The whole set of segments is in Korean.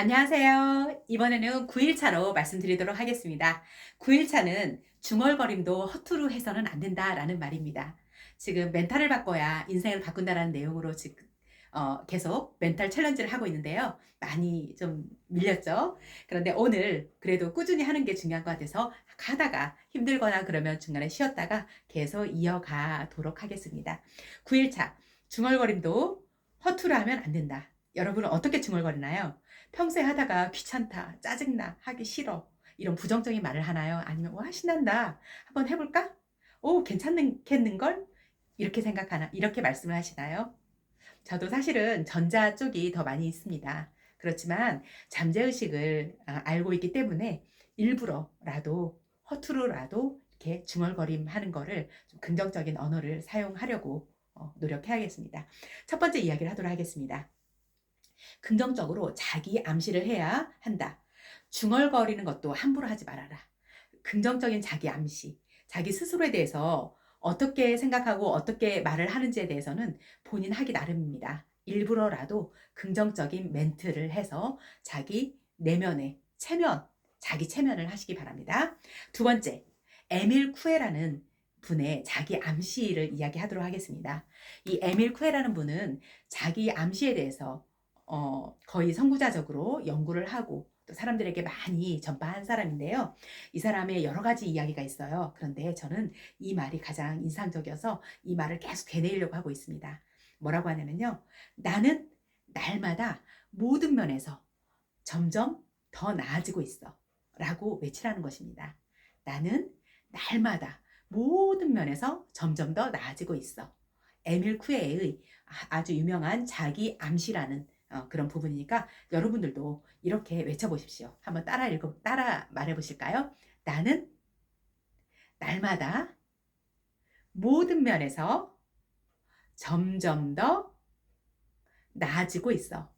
안녕하세요. 이번에는 9일차로 말씀드리도록 하겠습니다. 9일차는 중얼거림도 허투루 해서는 안 된다라는 말입니다. 지금 멘탈을 바꿔야 인생을 바꾼다라는 내용으로 지금 어, 계속 멘탈 챌린지를 하고 있는데요. 많이 좀 밀렸죠. 그런데 오늘 그래도 꾸준히 하는 게 중요한 것 같아서 가다가 힘들거나 그러면 중간에 쉬었다가 계속 이어가도록 하겠습니다. 9일차 중얼거림도 허투루 하면 안 된다. 여러분은 어떻게 중얼거리나요? 평소에 하다가 귀찮다, 짜증나, 하기 싫어. 이런 부정적인 말을 하나요? 아니면 와 신난다. 한번 해볼까? 오 괜찮겠는걸? 이렇게 생각하나? 이렇게 말씀을 하시나요? 저도 사실은 전자 쪽이 더 많이 있습니다. 그렇지만 잠재의식을 아, 알고 있기 때문에 일부러라도 허투루라도 이렇게 중얼거림 하는 거를 좀 긍정적인 언어를 사용하려고 어, 노력해야겠습니다. 첫 번째 이야기를 하도록 하겠습니다. 긍정적으로 자기 암시를 해야 한다. 중얼거리는 것도 함부로 하지 말아라. 긍정적인 자기 암시, 자기 스스로에 대해서 어떻게 생각하고 어떻게 말을 하는지에 대해서는 본인 하기 나름입니다. 일부러라도 긍정적인 멘트를 해서 자기 내면의 체면, 자기 체면을 하시기 바랍니다. 두 번째, 에밀 쿠에라는 분의 자기 암시를 이야기하도록 하겠습니다. 이 에밀 쿠에라는 분은 자기 암시에 대해서 어, 거의 선구자적으로 연구를 하고 또 사람들에게 많이 전파한 사람인데요. 이 사람의 여러 가지 이야기가 있어요. 그런데 저는 이 말이 가장 인상적이어서 이 말을 계속 되뇌이려고 하고 있습니다. 뭐라고 하냐면요. 나는 날마다 모든 면에서 점점 더 나아지고 있어. 라고 외치라는 것입니다. 나는 날마다 모든 면에서 점점 더 나아지고 있어. 에밀 쿠에의 아주 유명한 자기 암시라는 어, 그런 부분이니까 여러분들도 이렇게 외쳐보십시오. 한번 따라 읽어, 따라 말해보실까요? 나는 날마다 모든 면에서 점점 더 나아지고 있어.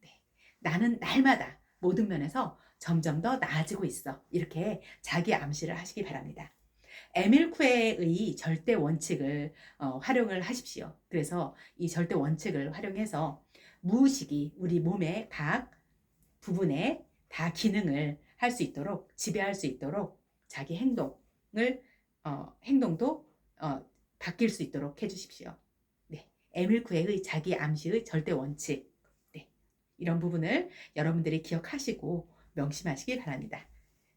네. 나는 날마다 모든 면에서 점점 더 나아지고 있어. 이렇게 자기 암시를 하시기 바랍니다. 에밀 쿠에의 절대 원칙을 어, 활용을 하십시오. 그래서 이 절대 원칙을 활용해서 무의식이 우리 몸의 각 부분에 다 기능을 할 수 있도록 지배할 수 있도록 자기 행동을 어, 행동도 어, 바뀔 수 있도록 해주십시오. 네, 에밀쿠의 자기 암시의 절대 원칙 네, 이런 부분을 여러분들이 기억하시고 명심하시기 바랍니다.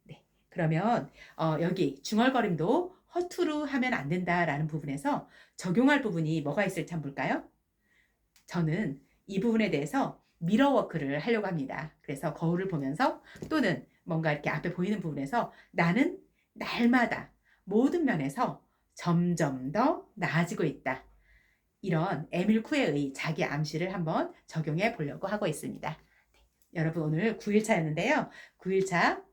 네, 그러면 어, 여기 중얼거림도 허투루 하면 안 된다라는 부분에서 적용할 부분이 뭐가 있을지 한번 볼까요? 저는 이 부분에 대해서 미러워크를 하려고 합니다. 그래서 거울을 보면서 또는 뭔가 이렇게 앞에 보이는 부분에서 나는 날마다 모든 면에서 점점 더 나아지고 있다. 이런 에밀 쿠에의 자기 암시를 한번 적용해 보려고 하고 있습니다. 네, 여러분 오늘 9일차였는데요. 9일차,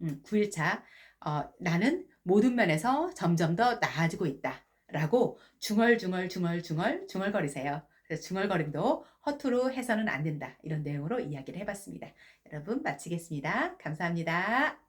음, 9일차, 어, 나는 모든 면에서 점점 더 나아지고 있다. 라고 중얼중얼 중얼 중얼 중얼거리세요. 그래서 중얼거림도 허투루 해서는 안 된다. 이런 내용으로 이야기를 해봤습니다. 여러분 마치겠습니다. 감사합니다.